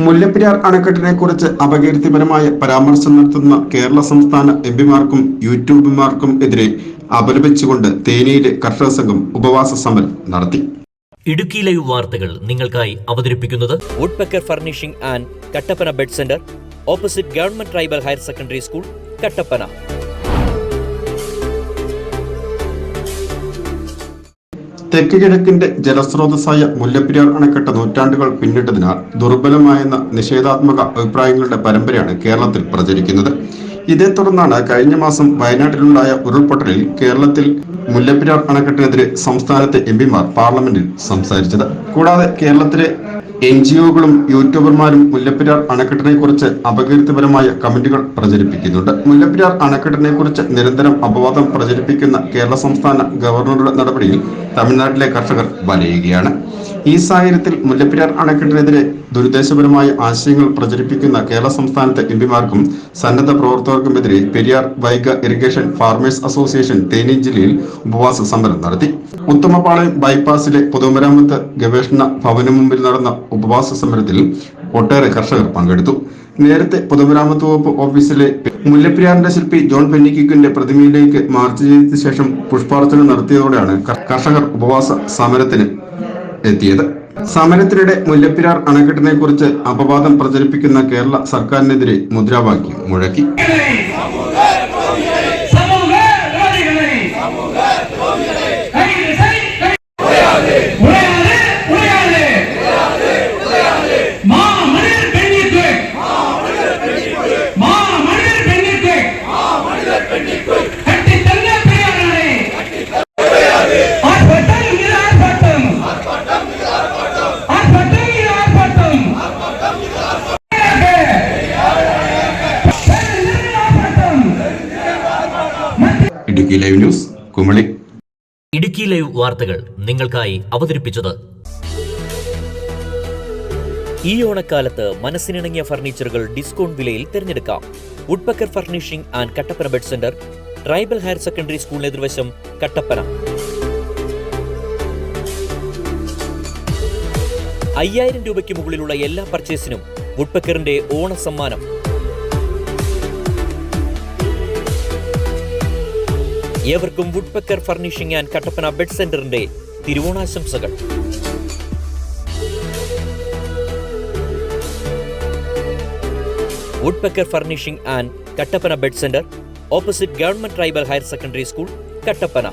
മുല്ലപ്പെരിയാർ അണക്കെട്ടിനെ കുറിച്ച് അപകീർത്തിപരമായ പരാമർശം നടത്തുന്ന കേരള സംസ്ഥാന എംപിമാർക്കും യൂട്യൂബർമാർക്കും എതിരെ അപലപിച്ചുകൊണ്ട് തേനിയിലെ കർഷക സംഘം ഉപവാസ സമരം നടത്തി. ഇടുക്കിയിലെ ലൈവ് വാർത്തകൾ നിങ്ങൾക്കായി അവതരിപ്പിക്കുന്നത് Woodpecker furnishing and Kattappana bed centre opposite government tribal higher secondary school Kattappana തെക്ക് കിഴക്കിന്റെ ജലസ്രോതസ്സായ മുല്ലപ്പെരിയാർ അണക്കെട്ട് നൂറ്റാണ്ടുകൾ പിന്നിട്ടതിനാൽ ദുർബലമായെന്ന നിഷേധാത്മക അഭിപ്രായങ്ങളുടെ പരമ്പരയാണ് കേരളത്തിൽ പ്രചരിക്കുന്നത്. ഇതേ തുടർന്നാണ് കഴിഞ്ഞ മാസം വയനാട്ടിലുണ്ടായ ഉരുൾപൊട്ടലിൽ കേരളത്തിൽ മുല്ലപ്പെരിയാർ അണക്കെട്ടിനെതിരെ സംസ്ഥാനത്തെ എം പിമാർ പാർലമെന്റിൽ സംസാരിച്ചത്. കൂടാതെ കേരളത്തിലെ എൻ ജി ഒകളും യൂട്യൂബർമാരും മുല്ലപ്പെരിയാർ അണക്കെട്ടിനെ കുറിച്ച് അപകീർത്തിപരമായ കമന്റുകൾ പ്രചരിപ്പിക്കുന്നുണ്ട്. മുല്ലപ്പെരിയാർ അണക്കെട്ടിനെ കുറിച്ച് നിരന്തരം അപവാദം പ്രചരിപ്പിക്കുന്ന കേരള സംസ്ഥാന ഗവർണറുടെ നടപടിയിൽ തമിഴ്നാട്ടിലെ കർഷകർ വലയുകയാണ്. ഈ സാഹചര്യത്തിൽ മുല്ലപ്പെരിയാർ അണക്കെട്ടിനെതിരെ ദുരുദ്ദേശപരമായ ആശയങ്ങൾ പ്രചരിപ്പിക്കുന്ന കേരള സംസ്ഥാനത്തെ എംപിമാർക്കും സന്നദ്ധ പ്രവർത്തകർക്കുമെതിരെ Periyar Vaigai irrigation farmers association Theni ജില്ലയിൽ ഉപവാസ സമരം നടത്തി. ഉത്തമപാളയം ബൈപ്പാസിലെ പൊതുമരാമത്ത് ഗവേഷണ ഭവനു മുമ്പിൽ നടന്ന ഉപവാസ സമരത്തിൽ ഒട്ടേറെ കർഷകർ പങ്കെടുത്തു. നേരത്തെ പൊതുമരാമത്ത് വകുപ്പ് ഓഫീസിലെ മുല്ലപ്പെരിയാറിന്റെ ശില്പി ജോൺ പെന്നിക്കിക്കിന്റെ പ്രതിമയിലേക്ക് മാർച്ച് ചെയ്തതിനു ശേഷം പുഷ്പാർച്ചന നടത്തിയതോടെയാണ് കർഷകർ ഉപവാസ സമരത്തിന് എത്തിയത്. സമരത്തിനിടെ മുല്ലപ്പെരിയാർ അണക്കെട്ടിനെ കുറിച്ച് അപവാദം പ്രചരിപ്പിക്കുന്ന കേരള സർക്കാരിനെതിരെ മുദ്രാവാക്യം മുഴക്കി. Idukki live news Kumily. Idukki live വാർത്തകൾ നിങ്ങൾക്കായി അവതരിപ്പിച്ചത്. ഈ ഓണക്കാലത്ത് മനസ്സിനിണങ്ങിയ ഫർണിച്ചറുകൾ ഡിസ്കൗണ്ട് വിലയിൽ തിരഞ്ഞെടുക്കാം. Woodpecker furnishing and Kattappana bed centre tribal higher secondary സ്കൂളിന് എതിർവശം കട്ടപ്പന. അയ്യായിരം രൂപയ്ക്ക് മുകളിലുള്ള എല്ലാ പർച്ചേസിനും വുഡ്പക്കറിന്റെ ഓണ സമ്മാനം ഏവർക്കും Woodpecker furnishing and Kattappana bed സെന്ററിന്റെ തിരുവോണാശംസകൾ. Woodpecker furnishing and Kattappana bed centre opposite government tribal higher secondary school Kattappana.